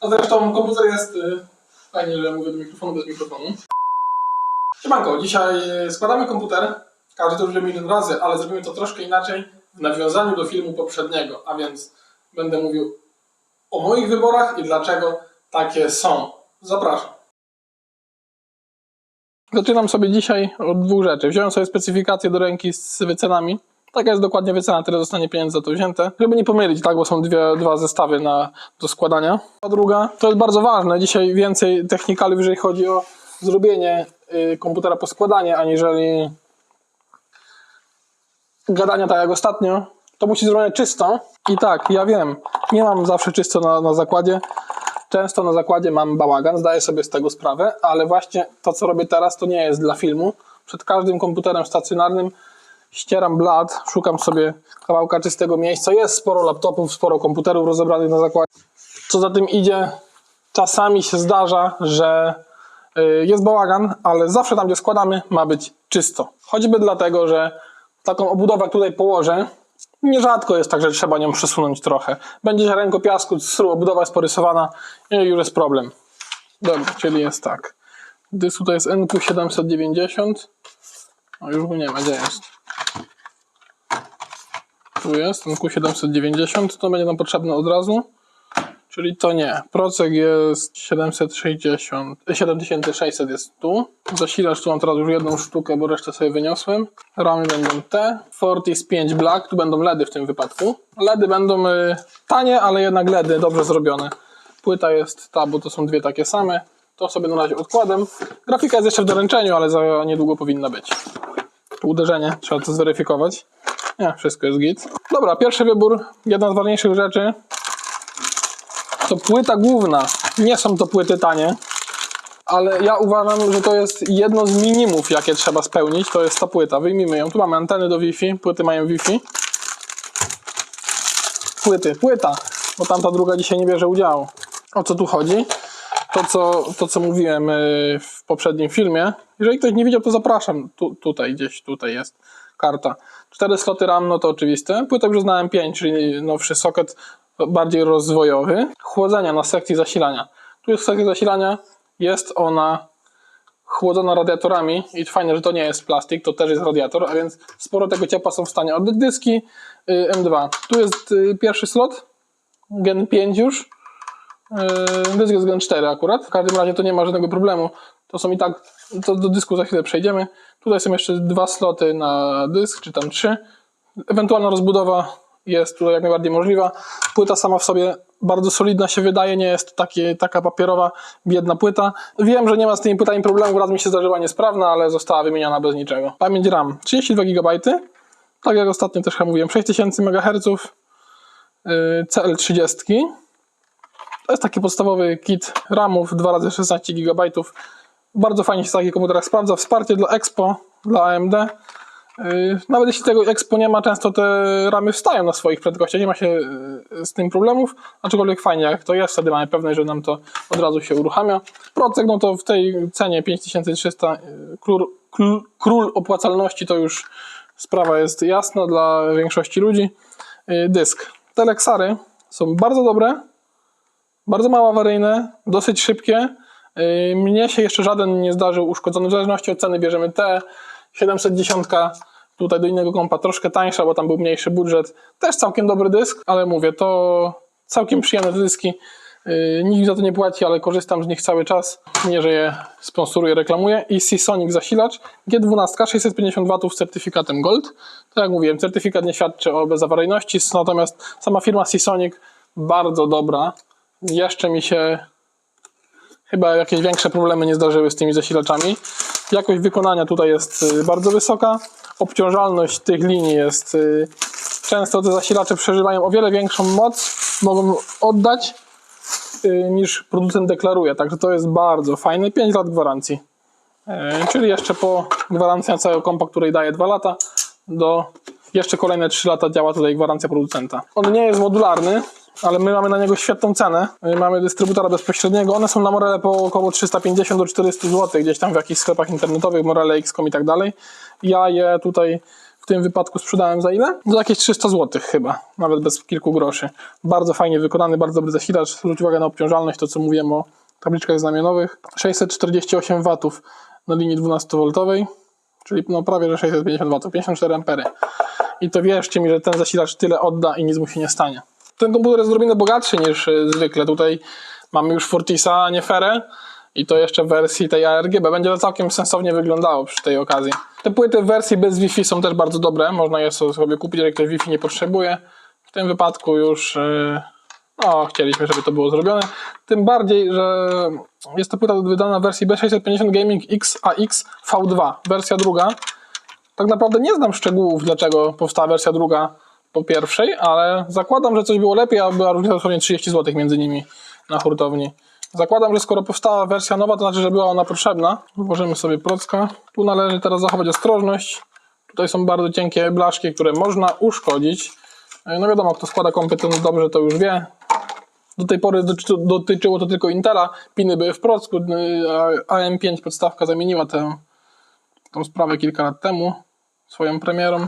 A zresztą komputer jest... y, Fajnie, że mówię do mikrofonu bez mikrofonu. Siemanko, dzisiaj y, składamy komputer. Każdy to już milion razy, ale zrobimy to troszkę inaczej w nawiązaniu do filmu poprzedniego. A więc będę mówił o moich wyborach i dlaczego takie są. Zapraszam. Zaczynam sobie dzisiaj od dwóch rzeczy. Wziąłem sobie specyfikację do ręki z wycenami. Taka jest dokładnie wycena, tyle zostanie pieniędzy za to wzięte. Żeby nie pomylić, tak, bo są dwie, dwa zestawy na, do składania. A druga, to jest bardzo ważne. Dzisiaj więcej technikali, jeżeli chodzi o zrobienie y, komputera po składanie, aniżeli gadania tak jak ostatnio. To musi zrobić czysto. I tak, ja wiem, nie mam zawsze czysto na, na zakładzie. Często na zakładzie mam bałagan, zdaję sobie z tego sprawę, ale właśnie to, co robię teraz, to nie jest dla filmu. Przed każdym komputerem stacjonarnym ścieram blat, szukam sobie kawałka czystego miejsca. Jest sporo laptopów, sporo komputerów rozebranych na zakładzie. Co za tym idzie, czasami się zdarza, że y, jest bałagan, ale zawsze tam, gdzie składamy, ma być czysto. Choćby dlatego, że taką obudowę tutaj położę, nierzadko jest tak, że trzeba nią przesunąć trochę. Będzie się rękopiasku, sru, obudowa jest porysowana i już jest problem. Dobra, czyli jest tak. Dysk tutaj jest NQ790. O, już go nie ma, gdzie jest? Tu jest, NQ790, to będzie nam potrzebne od razu. Czyli to nie. Procek jest 760, e, 7600 jest tu. Zasilacz tu mam teraz już jedną sztukę, bo resztę sobie wyniosłem. Ramy będą te. Fortis 5 Black, tu będą LEDy w tym wypadku. LEDy będą y, tanie, ale jednak LEDy dobrze zrobione. Płyta jest ta, bo to są dwie takie same. To sobie na razie odkładam. Grafika jest jeszcze w doręczeniu, ale za niedługo powinna być. Uderzenie, trzeba to zweryfikować. Nie, wszystko jest git. Dobra, pierwszy wybór, jedna z ważniejszych rzeczy to płyta główna. Nie są to płyty tanie, ale ja uważam, że to jest jedno z minimów, jakie trzeba spełnić. To jest ta płyta. Wyjmijmy ją. Tu mamy anteny do Wi-Fi, płyty mają Wi-Fi. Płyty, płyta, bo tamta druga dzisiaj nie bierze udziału. O co tu chodzi? To, co, to, co mówiłem yy, w poprzednim filmie. Jeżeli ktoś nie widział, to zapraszam. Tu, tutaj, gdzieś tutaj jest karta. Cztery sloty RAM, no to oczywiste. Płytę już znałem 5, czyli nowszy socket bardziej rozwojowy. Chłodzenia na sekcji zasilania. Tu jest sekcja zasilania, jest ona chłodzona radiatorami i fajne, że to nie jest plastik, to też jest radiator, a więc sporo tego ciepła są w stanie oddać. Dyski y, M2. Tu jest y, pierwszy slot, Gen 5 już. Y, Dysk jest Gen 4 akurat. W każdym razie to nie ma żadnego problemu. To są i tak, to do dysku za chwilę przejdziemy. Tutaj są jeszcze dwa sloty na dysk, czy tam trzy. Ewentualna rozbudowa jest tutaj jak najbardziej możliwa. Płyta sama w sobie bardzo solidna się wydaje, nie jest takie, taka papierowa, biedna płyta. Wiem, że nie ma z tymi płytami problemu, raz mi się zdarzyła niesprawna, ale została wymieniona bez niczego. Pamięć RAM 32 GB, tak jak ostatnio też mówiłem, 6000 MHz, yy, CL30. To jest taki podstawowy kit RAMów 2x16 GB. Bardzo fajnie się w takich komputerach sprawdza. Wsparcie dla Expo, dla AMD. Yy, Nawet jeśli tego Expo nie ma, często te ramy wstają na swoich prędkościach, nie ma się yy, z tym problemów, aczkolwiek fajnie jak to jest, wtedy mamy pewność, że nam to od razu się uruchamia. Procek, no to w tej cenie 5300 yy, król, król, król opłacalności to już sprawa jest jasna dla większości ludzi. Dysk. Te Lexary są bardzo dobre, bardzo mało awaryjne, dosyć szybkie. Yy, Mnie się jeszcze żaden nie zdarzył uszkodzony, w zależności od ceny bierzemy te 710 tutaj do innego kompa troszkę tańsza, bo tam był mniejszy budżet. Też całkiem dobry dysk, ale mówię, to całkiem przyjemne dyski. Yy, Nikt za to nie płaci, ale korzystam z nich cały czas. Nie, że je sponsoruję, reklamuję. I Seasonic zasilacz G12 650 W z certyfikatem Gold. Tak jak mówiłem, certyfikat nie świadczy o bezawaryjności, natomiast sama firma Seasonic bardzo dobra. Jeszcze mi się chyba jakieś większe problemy nie zdarzyły z tymi zasilaczami. Jakość wykonania tutaj jest y, bardzo wysoka. Obciążalność tych linii jest. y, Często te zasilacze przeżywają o wiele większą moc, mogą oddać y, niż producent deklaruje. Także to jest bardzo fajne. 5 lat gwarancji. E, Czyli jeszcze po gwarancji na całego kompa, której daje 2 lata, do jeszcze kolejne 3 lata działa tutaj gwarancja producenta. On nie jest modularny, ale my mamy na niego świetną cenę. My Mamy dystrybutora bezpośredniego. One są na Morele po około 350 do 400 zł, gdzieś tam w jakichś sklepach internetowych, Morele, XCOM i tak dalej. Ja je tutaj w tym wypadku sprzedałem za ile? Za jakieś 300 zł chyba, nawet bez kilku groszy. Bardzo fajnie wykonany, bardzo dobry zasilacz. Zwróć uwagę na obciążalność, to co mówiłem o tabliczkach znamionowych. 648 W na linii 12V, czyli no prawie że 650 W, 54 ampery. I to wierzcie mi, że ten zasilacz tyle odda i nic mu się nie stanie. Ten komputer jest odrobinę bogatszy niż y, zwykle. Tutaj mamy już Fortisa, a nie Ferę. I to jeszcze w wersji tej ARGB. Będzie to całkiem sensownie wyglądało przy tej okazji. Te płyty w wersji bez Wi-Fi są też bardzo dobre. Można je sobie kupić, jeżeli ktoś Wi-Fi nie potrzebuje. W tym wypadku już y, no, chcieliśmy, żeby to było zrobione. Tym bardziej, że jest to płyta wydana w wersji B650 Gaming XAX V2. Wersja druga. Tak naprawdę nie znam szczegółów, dlaczego powstała wersja druga po pierwszej, ale zakładam, że coś było lepiej, a była różnica dosłownie 30 zł między nimi na hurtowni. Zakładam, że skoro powstała wersja nowa, to znaczy, że była ona potrzebna. Włożymy sobie procka. Tu należy teraz zachować ostrożność. Tutaj są bardzo cienkie blaszki, które można uszkodzić. No wiadomo, kto składa kompetent dobrze, to już wie. Do tej pory dotyczy- dotyczyło to tylko Intela. Piny były w procku, a AM5 podstawka zamieniła tę, tą sprawę kilka lat temu swoją premierą.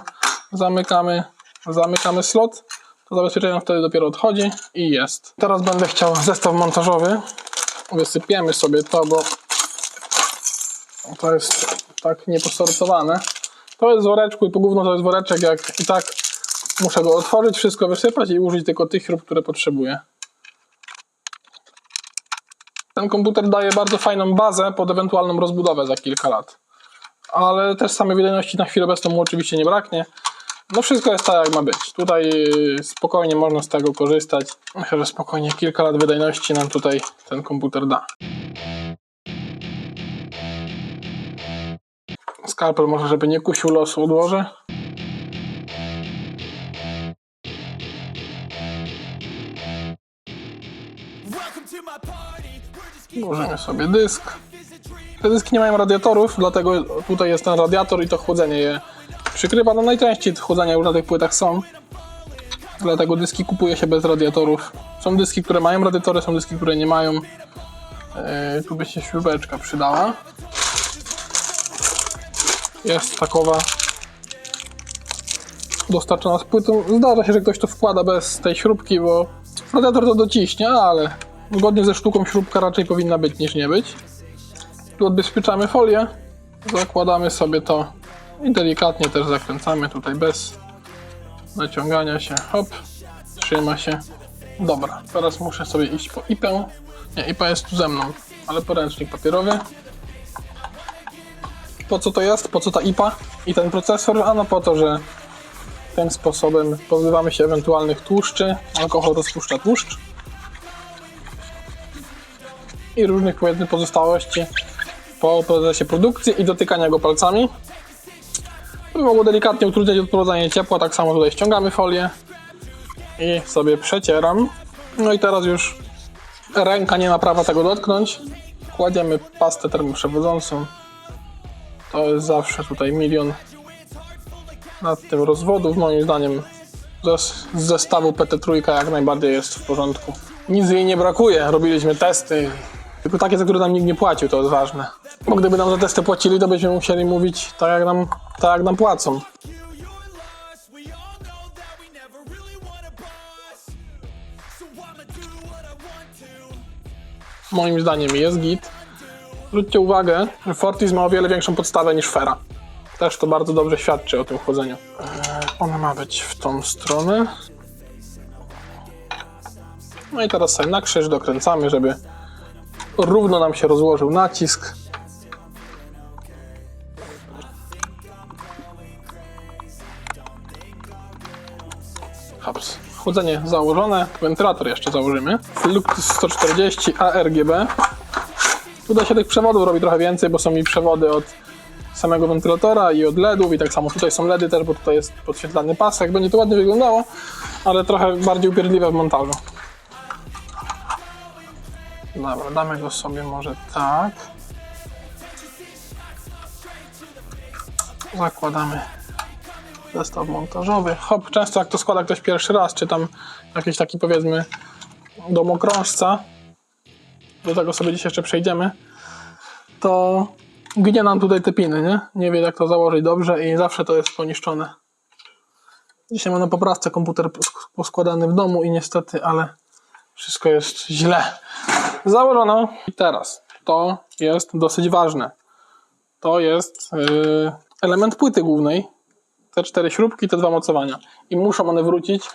Zamykamy, zamykamy slot. To zabezpieczenie wtedy dopiero odchodzi i jest. Teraz będę chciał zestaw montażowy. Wysypiemy sobie to, bo to jest tak nieposortowane. To jest woreczku i po gówno to jest woreczek, jak i tak muszę go otworzyć, wszystko wysypać i użyć tylko tych śrub, które potrzebuję. Ten komputer daje bardzo fajną bazę pod ewentualną rozbudowę za kilka lat. Ale też samej wydajności na chwilę obecną mu oczywiście nie braknie. No wszystko jest tak jak ma być. Tutaj yy, spokojnie można z tego korzystać. Myślę, że spokojnie kilka lat wydajności nam tutaj ten komputer da. Skalpel może, żeby nie kusił losu, odłożę. Sobie dysk. Te dyski nie mają radiatorów, dlatego tutaj jest ten radiator i to chłodzenie je przykrywa. No najczęściej chłodzenia już na tych płytach są. Dlatego dyski kupuje się bez radiatorów. Są dyski, które mają radiatory, są dyski, które nie mają. Yy, tu by się śrubeczka przydała. Jest takowa dostarczona z płytą. Zdarza się, że ktoś to wkłada bez tej śrubki, bo radiator to dociśnie, ale zgodnie ze sztuką śrubka raczej powinna być niż nie być. Tu odbezpieczamy folię, zakładamy sobie to i delikatnie też zakręcamy tutaj bez naciągania się. Hop, trzyma się. Dobra, teraz muszę sobie iść po IPę. Nie, IPA jest tu ze mną, ale poręcznik papierowy. Po co to jest? Po co ta IPA i ten procesor? Ano po to, że tym sposobem pozbywamy się ewentualnych tłuszczy. Alkohol rozpuszcza tłuszcz i różnych powiedzmy pozostałości po procesie produkcji i dotykania go palcami. By mogło delikatnie utrudniać odprowadzanie ciepła, tak samo tutaj ściągamy folię i sobie przecieram. No i teraz już ręka nie ma prawa tego dotknąć. Kładziemy pastę termoprzewodzącą. To jest zawsze tutaj milion nad tym rozwodów. Moim zdaniem z zestawu PT3 jak najbardziej jest w porządku. Nic jej nie brakuje. Robiliśmy testy. Tylko takie, za które nam nikt nie płacił, to jest ważne. Bo gdyby nam za testy płacili, to byśmy musieli mówić tak, jak nam, tak jak nam płacą. Moim zdaniem jest git. Zwróćcie uwagę, że Fortis ma o wiele większą podstawę niż Fera. Też to bardzo dobrze świadczy o tym chłodzeniu. Eee, Ona ma być w tą stronę. No i teraz sobie na krzyż dokręcamy, żeby równo nam się rozłożył nacisk. Hops. Chłodzenie założone, wentylator jeszcze założymy. Lux 140 ARGB. Tutaj się tych przewodów robi trochę więcej, bo są mi przewody od samego wentylatora i od LEDów i tak samo tutaj są LEDy też, bo tutaj jest podświetlany pasek. Będzie to ładnie wyglądało, ale trochę bardziej upierdliwe w montażu. Dobra, damy go sobie może tak. Zakładamy zestaw montażowy. Hop, często jak to składa ktoś pierwszy raz, czy tam jakiś taki powiedzmy domokrążca, do tego sobie dziś jeszcze przejdziemy, to gnie nam tutaj te piny, nie? Nie wie jak to założyć dobrze i zawsze to jest poniszczone. Dzisiaj mam na poprawce komputer sk- poskładany w domu i niestety, ale wszystko jest źle. Założono. I teraz to jest dosyć ważne. To jest yy, element płyty głównej. Te cztery śrubki, te dwa mocowania. I muszą one wrócić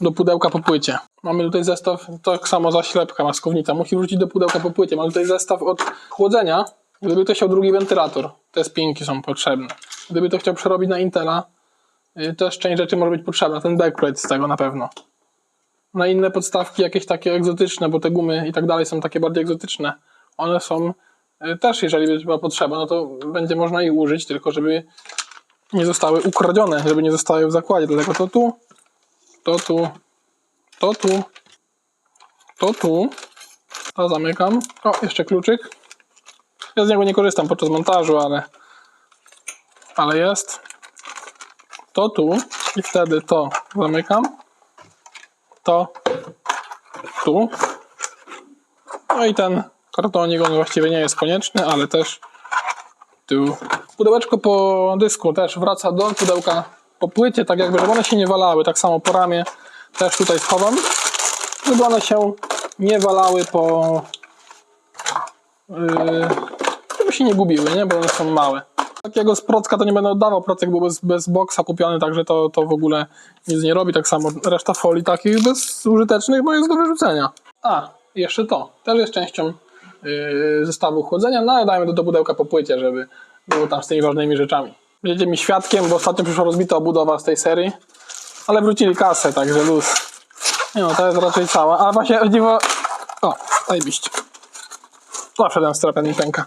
do pudełka po płycie. Mamy tutaj zestaw, tak samo zaślepka, maskownica. Musi wrócić do pudełka po płycie. Mamy tutaj zestaw od chłodzenia. Gdyby ktoś chciał drugi wentylator, te spinki są potrzebne. Gdyby to chciał przerobić na Intela, y, też część rzeczy może być potrzebna. Ten backplate z tego na pewno. Na inne podstawki jakieś takie egzotyczne, bo te gumy i tak dalej są takie bardziej egzotyczne. One są y, też, jeżeli by była potrzeba, no to będzie można ich użyć, tylko żeby nie zostały ukradzione, żeby nie zostały w zakładzie. Dlatego to tu, to tu, to tu, to tu. To zamykam. O, jeszcze kluczyk. Ja z niego nie korzystam podczas montażu, ale, ale jest. To tu i wtedy to zamykam. To tu. No i ten kartonik, on właściwie nie jest konieczny, ale też tu. Pudełeczko po dysku też wraca do pudełka po płycie, tak jakby, żeby one się nie walały. Tak samo po ramię też tutaj schowam, żeby one się nie walały po... Yy, żeby się nie gubiły, nie? Bo one są małe. Takiego z procka to nie będę oddawał, procek był bez, bez boksa kupiony, także to, to w ogóle nic nie robi. Tak samo reszta folii takich bezużytecznych no jest do wyrzucenia. A, jeszcze to. Też jest częścią yy, zestawu chłodzenia, no ale dajmy do pudełka po płycie, żeby było tam z tymi ważnymi rzeczami. Będziecie mi świadkiem, bo ostatnio przyszła rozbita obudowa z tej serii, ale wrócili kasę, także luz. Nie no, to jest raczej cała, a właśnie o dziwo... O, zajebiście. Zawsze ten strapen mi pęka.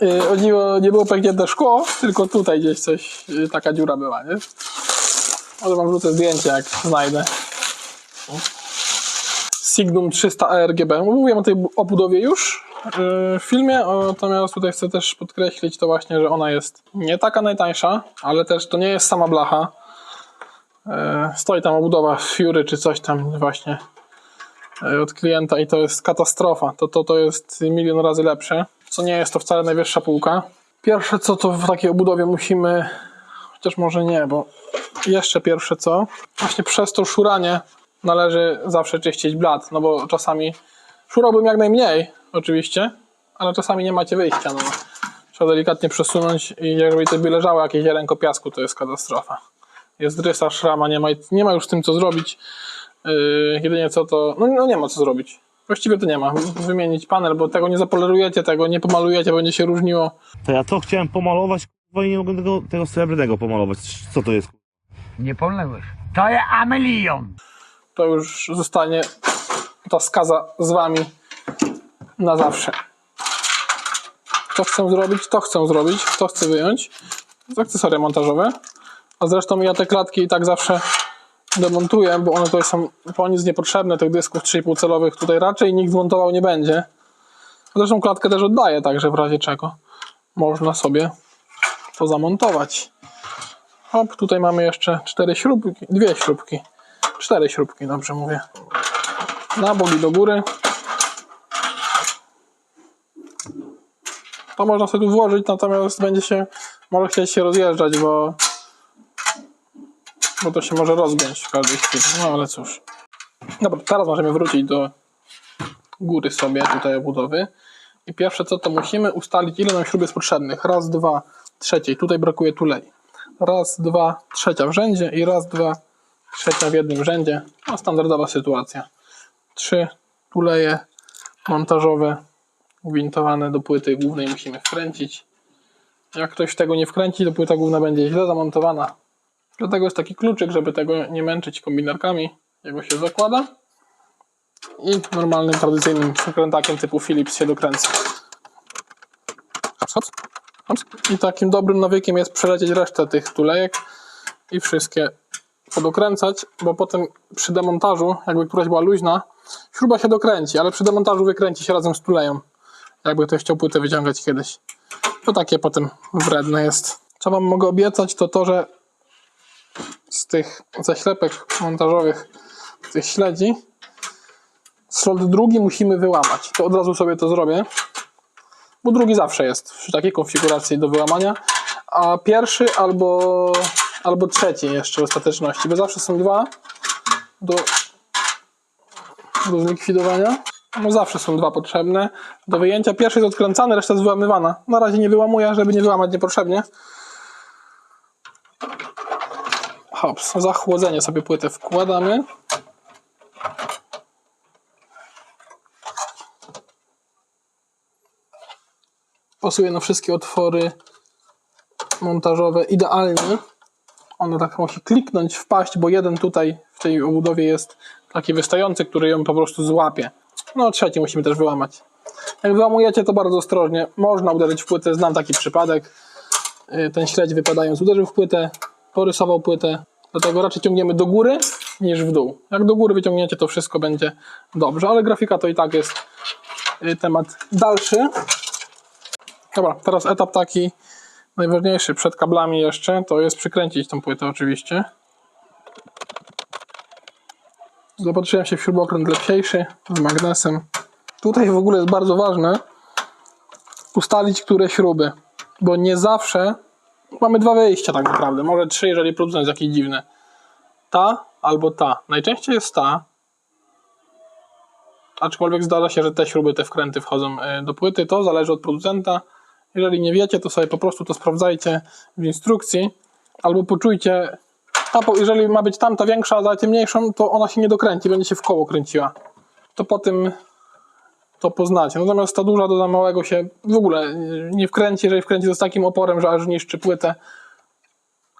Yy, O dziwo nie było pęknięte szkło, tylko tutaj gdzieś coś, yy, taka dziura była, nie? Ale wam wrzucę zdjęcie, jak znajdę. Signum 300 ARGB. Mówiłem o tej bu- obudowie już yy, w filmie, natomiast tutaj chcę też podkreślić to właśnie, że ona jest nie taka najtańsza, ale też to nie jest sama blacha. Stoi tam obudowa Fury czy coś tam właśnie od klienta i to jest katastrofa. To, to, to jest milion razy lepsze, co nie jest to wcale najwyższa półka. Pierwsze co to w takiej obudowie musimy, chociaż może nie, bo jeszcze pierwsze co, właśnie przez to szuranie należy zawsze czyścić blat, no bo czasami szurałbym jak najmniej, oczywiście, ale czasami nie macie wyjścia. No. Trzeba delikatnie przesunąć i jakby to by leżało jakieś ziarenko piasku, to jest katastrofa. Jest rysa, szrama, nie ma, nie ma już z tym co zrobić. Yy, jedynie co to, no, no nie ma co zrobić. Właściwie to nie ma. Wymienić panel, bo tego nie zapolerujecie, tego nie pomalujecie, będzie się różniło. To ja to chciałem pomalować, kurwa, i nie mogę tego, tego srebrnego pomalować. Co to jest? Nie pomyliłeś. To jest Amelion. to już zostanie ta skaza z wami na zawsze. To chcę zrobić, to chcę zrobić, to chcę wyjąć. To jest akcesoria montażowe. A zresztą ja te klatki i tak zawsze demontuję, bo one tutaj są po nic niepotrzebne, tych dysków 3,5 celowych tutaj raczej nikt zmontował nie będzie. Zresztą klatkę też oddaję, także w razie czego można sobie to zamontować. Hop, tutaj mamy jeszcze cztery śrubki, dwie śrubki. Cztery śrubki, dobrze mówię. Na bok i do góry. To można sobie tu włożyć, natomiast będzie się, może chcieć się rozjeżdżać, bo, bo to się może rozgiąć w każdej chwili. No ale cóż. Dobra, teraz możemy wrócić do góry sobie tutaj obudowy. I pierwsze co to musimy ustalić, ile nam śrub jest potrzebnych. Raz, dwa, trzeciej. Tutaj brakuje tulei. Raz, dwa, trzecia w rzędzie i raz, dwa, trzecia w jednym rzędzie. No, standardowa sytuacja. Trzy tuleje montażowe gwintowane do płyty głównej musimy wkręcić. Jak ktoś tego nie wkręci, to płyta główna będzie źle zamontowana. Dlatego jest taki kluczyk, żeby tego nie męczyć kombinerkami. Jego się zakłada i normalnym, tradycyjnym przekrętakiem typu Philips się dokręca. I takim dobrym nawykiem jest przelecieć resztę tych tulejek i wszystkie podokręcać, bo potem przy demontażu, jakby któraś była luźna, śruba się dokręci, ale przy demontażu wykręci się razem z tuleją. Jakby ktoś chciał płytę wyciągać kiedyś. To takie potem wredne jest. Co wam mogę obiecać, to to, że tych zaślepek montażowych, tych śledzi, slot drugi musimy wyłamać. To od razu sobie to zrobię, bo drugi zawsze jest przy takiej konfiguracji do wyłamania, a pierwszy albo, albo trzeci jeszcze w ostateczności, bo zawsze są dwa do, do zlikwidowania. No zawsze są dwa potrzebne do wyjęcia. Pierwszy jest odkręcany, reszta jest wyłamywana. Na razie nie wyłamuję, żeby nie wyłamać niepotrzebnie. Hops, za chłodzenie sobie płytę wkładamy. Pasuje na wszystkie otwory montażowe idealnie. Ona tak musi kliknąć, wpaść, bo jeden tutaj w tej obudowie jest taki wystający, który ją po prostu złapie. No trzeci musimy też wyłamać. Jak wyłamujecie to bardzo ostrożnie. Można uderzyć w płytę, znam taki przypadek. Yy, Ten śledź wypadając uderzył w płytę, porysował płytę. Dlatego raczej ciągniemy do góry niż w dół. Jak do góry wyciągniecie, to wszystko będzie dobrze, ale grafika to i tak jest yy, temat dalszy. Dobra, teraz etap taki najważniejszy przed kablami jeszcze, to jest przykręcić tą płytę oczywiście. Zapatrzyłem się w śrubokręt lepsiejszy z magnesem. Tutaj w ogóle jest bardzo ważne ustalić, które śruby, bo nie zawsze mamy dwa wyjścia tak naprawdę, może trzy, jeżeli producent jest jakiś dziwny. Ta albo ta. Najczęściej jest ta, aczkolwiek zdarza się, że te śruby, te wkręty wchodzą e, do płyty, to zależy od producenta. Jeżeli nie wiecie, to sobie po prostu to sprawdzajcie w instrukcji, albo poczujcie, jeżeli ma być tamta większa, a dajcie mniejszą, to ona się nie dokręci, będzie się w koło kręciła. To po tym to poznacie. Natomiast ta duża do małego się w ogóle nie wkręci, jeżeli wkręci to z takim oporem, że aż niszczy płytę.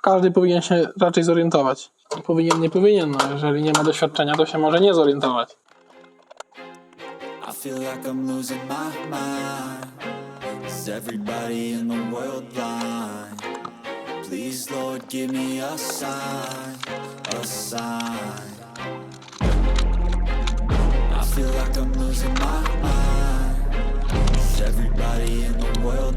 Każdy powinien się raczej zorientować. Powinien, nie powinien, no jeżeli nie ma doświadczenia, to się może nie zorientować. Please, Lord, give me a sign, a sign. Feel like I'm losing my mind. Is everybody in the world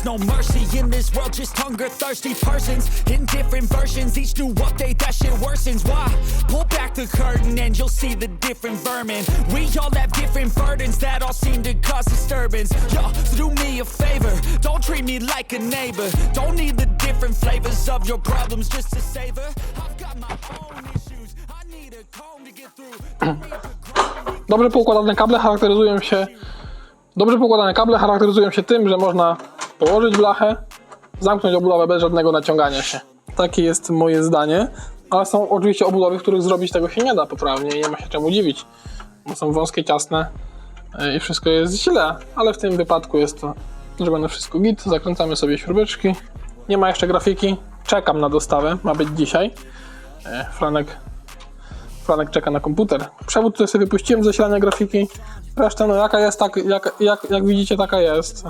there's no mercy in this world, just hunger thirsty persons in different versions. Each new update, that shit worsens. Why? Pull back the curtain and you'll see the different vermin. We all have different burdens that all seem to cause disturbance. Yo, so do me a favor, don't treat me like a neighbor. Don't need the different flavors of your problems just to savor. I've got my own issues, I need a comb to get through. Dobrze poukładane kable charakteryzują się dobrze poukładane kable charakteryzują się tym, że można położyć blachę, zamknąć obudowę bez żadnego naciągania się. Takie jest moje zdanie, ale są oczywiście obudowy, w których zrobić tego się nie da poprawnie i nie ma się czemu dziwić, bo są wąskie, ciasne yy, i wszystko jest źle, ale w tym wypadku jest to zrobione wszystko git, zakręcamy sobie śrubeczki, nie ma jeszcze grafiki, czekam na dostawę, ma być dzisiaj. Yy, Franek Franek czeka na komputer. Przewód tutaj sobie wypuściłem z zasilania grafiki. Reszta, no jaka jest, tak, jak, jak, jak widzicie, taka jest.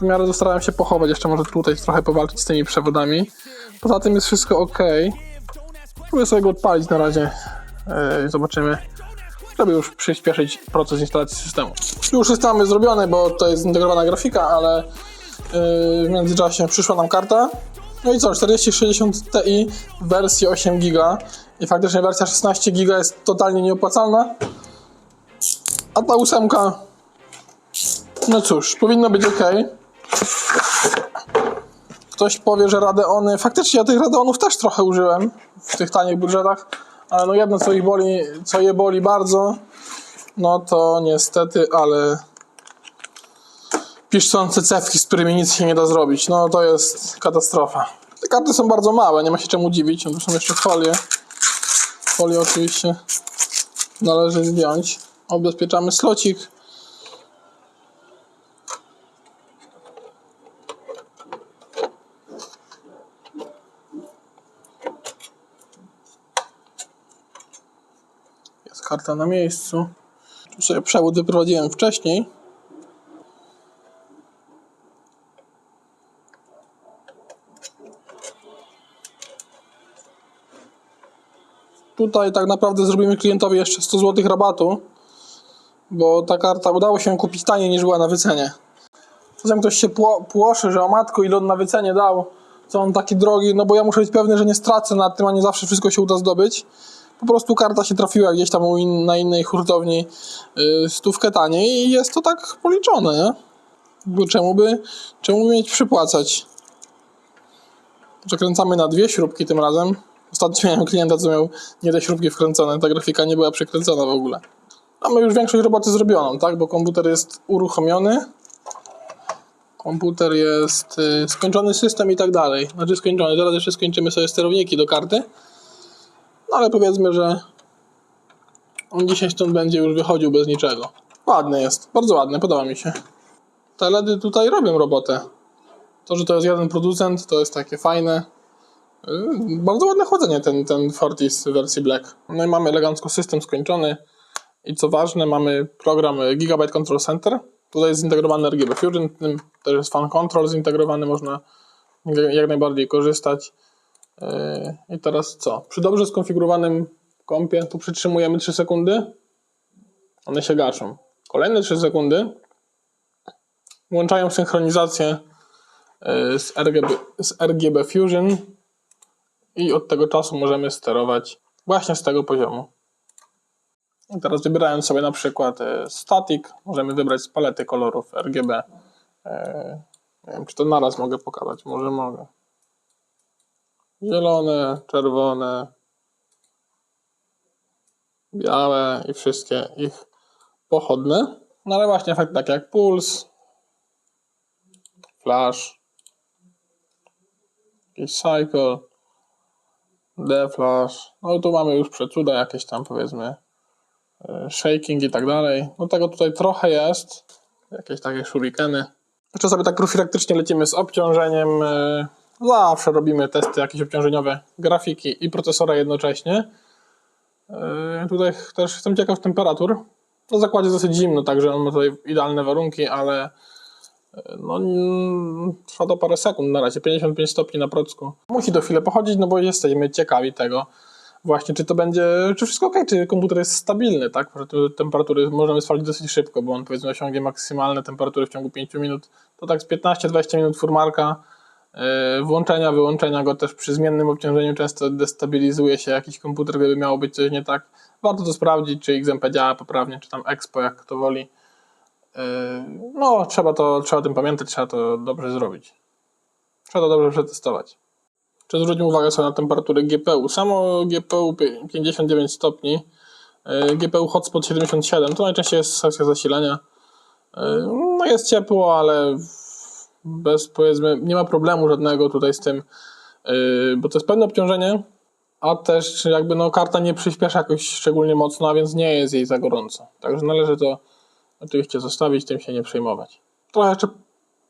W miarę starałem się pochować, jeszcze może tutaj trochę powalczyć z tymi przewodami. Poza tym jest wszystko ok. Próbuję sobie go odpalić na razie. Yy, Zobaczymy. Żeby już przyspieszyć proces instalacji systemu. Już system jest zrobiony, bo to jest zintegrowana grafika, ale yy, w międzyczasie przyszła nam karta. No i co, 4060 Ti w wersji 8 GB i faktycznie wersja 16 GB jest totalnie nieopłacalna. A ta ósemka, no cóż, powinno być ok. Ktoś powie, że Radeony, faktycznie ja tych Radeonów też trochę użyłem w tych tanich budżetach, ale no jedno co ich boli, co je boli bardzo, no to niestety, ale piszczące cewki, z którymi nic się nie da zrobić. No to jest katastrofa. Te karty są bardzo małe, nie ma się czemu dziwić. No, są jeszcze folie. Folię oczywiście należy zdjąć. Obezpieczamy slocik. Karta na miejscu. Tu sobie przewód wyprowadziłem wcześniej. Tutaj tak naprawdę zrobimy klientowi jeszcze 100 zł rabatu, bo ta karta udało się kupić taniej niż była na wycenie. Zatem ktoś się pło, płoszy, że o matko ile on na wycenie dał, co on taki drogi, no bo ja muszę być pewny, że nie stracę na tym, a nie zawsze wszystko się uda zdobyć. Po prostu karta się trafiła gdzieś tam in, na innej hurtowni yy, stówkę taniej i jest to tak policzone, nie? Bo czemu by, czemu by mieć przypłacać? Przekręcamy na dwie śrubki tym razem. Ostatnio miałem klienta, co miał nie te śrubki wkręcone, ta grafika nie była przekręcona w ogóle. Mamy już większość roboty zrobioną, tak? Bo komputer jest uruchomiony. Komputer jest y, skończony system i tak dalej. Znaczy skończony. Teraz jeszcze skończymy sobie sterowniki do karty. No ale powiedzmy, że on dzisiaj stąd będzie już wychodził bez niczego. Ładny jest, bardzo ładny, podoba mi się. Te LEDy tutaj robią robotę. To, że to jest jeden producent, to jest takie fajne. Yy, Bardzo ładne chłodzenie ten, ten Fortis w wersji Black. No i mamy elegancko system skończony. I co ważne, mamy program Gigabyte Control Center. Tutaj jest zintegrowany RGB Fusion, też jest Fan Control zintegrowany, można jak najbardziej korzystać. Yy, I teraz co? Przy dobrze skonfigurowanym kompie tu przytrzymujemy 3 sekundy. One się gaszą. Kolejne 3 sekundy włączają synchronizację yy, z RGB, z RGB Fusion i od tego czasu możemy sterować właśnie z tego poziomu. I teraz wybierając sobie na przykład e, static, możemy wybrać z palety kolorów RGB. Nie wiem, czy to naraz mogę pokazać, może mogę. Zielone, czerwone, białe i wszystkie ich pochodne. No ale właśnie efekt tak jak puls, flash, jakiś cycle, deflash. No tu mamy już przecuda jakieś tam powiedzmy e, shaking i tak dalej. No tego tutaj trochę jest. Jakieś takie shurikeny. Jeszcze sobie tak profilaktycznie lecimy z obciążeniem. Zawsze robimy testy jakieś obciążeniowe grafiki i procesora jednocześnie. E, Tutaj też jestem ciekaw temperatur. Na zakładzie dosyć zimno, także on ma tutaj idealne warunki, ale e, no, mm, trwa to parę sekund na razie, 55 stopni na procku. Musi to chwilę pochodzić, no bo jesteśmy ciekawi tego właśnie, czy to będzie, czy wszystko ok, czy komputer jest stabilny, tak? Że te temperatury możemy spalić dosyć szybko, bo on powiedzmy osiągnie maksymalne temperatury w ciągu 5 minut. To tak z 15-20 minut furmarka, yy, włączenia, wyłączenia go też przy zmiennym obciążeniu często destabilizuje się jakiś komputer, gdyby miało być coś nie tak. Warto to sprawdzić, czy XMP działa poprawnie, czy tam Expo, jak kto woli. Yy, No, trzeba to, trzeba o tym pamiętać, trzeba to dobrze zrobić. Trzeba to dobrze przetestować. Czy zwróćmy uwagę sobie na temperaturę GPU. Samo GPU pi- 59 stopni, yy, GPU hotspot 77, to najczęściej jest sekcja zasilania. No jest ciepło, ale bez powiedzmy, nie ma problemu żadnego tutaj z tym, yy, bo to jest pewne obciążenie, a też jakby no karta nie przyspiesza jakoś szczególnie mocno, a więc nie jest jej za gorąco. Także należy to oczywiście zostawić, tym się nie przejmować. Trochę jeszcze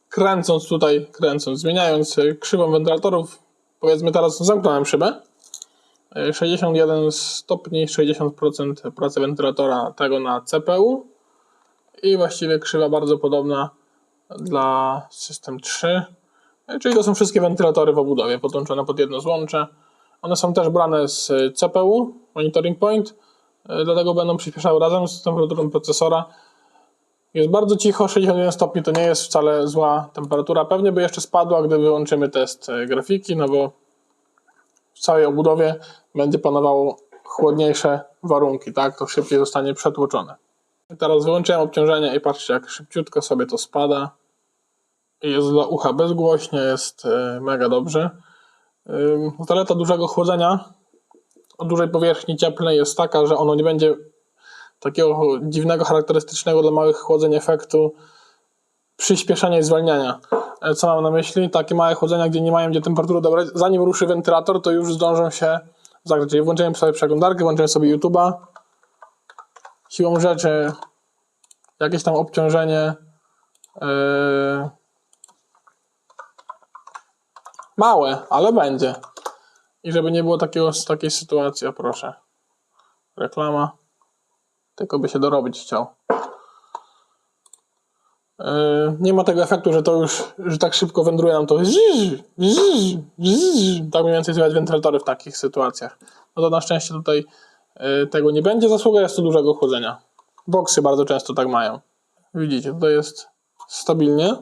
kręcąc tutaj, kręcąc, zmieniając y, krzywą wentylatorów, powiedzmy teraz zamknąłem szybę. Y, 61 stopni, 60% pracy wentylatora tego na CPU i właściwie krzywa bardzo podobna dla System 3. Y, Czyli to są wszystkie wentylatory w obudowie podłączone pod jedno złącze. One są też brane z CPU, Monitoring Point, y, dlatego będą przyspieszały razem z temperaturą procesora. Jest bardzo cicho, 61 stopni to nie jest wcale zła temperatura. Pewnie by jeszcze spadła, gdy wyłączymy test e, grafiki, no bo w całej obudowie będzie panowało chłodniejsze warunki, tak? To szybciej zostanie przetłoczone. Teraz wyłączyłem obciążenie i patrzcie, jak szybciutko sobie to spada. Jest dla ucha bezgłośnie, jest e, mega dobrze. Zaleta dużego chłodzenia o dużej powierzchni cieplnej jest taka, że ono nie będzie takiego dziwnego, charakterystycznego dla małych chłodzeń efektu przyspieszenia i zwalniania. E, Co mam na myśli? Takie małe chłodzenia, gdzie nie mają gdzie temperatury dobrać. Zanim ruszy wentylator, to już zdążą się zagrzać. Czyli włączyłem sobie przeglądarkę, włączyłem sobie YouTube'a. Siłą rzeczy jakieś tam obciążenie yy, małe, ale będzie. I żeby nie było takiego, takiej sytuacji, o proszę. Reklama. Tylko by się dorobić chciał. Yy, nie ma tego efektu, że to już, że tak szybko wędruje nam to. Tak mniej więcej słychać wentylatory w takich sytuacjach. No to na szczęście tutaj yy, tego nie będzie. Zasługa jest to dużego chłodzenia. Boksy bardzo często tak mają. Widzicie, tutaj jest stabilnie.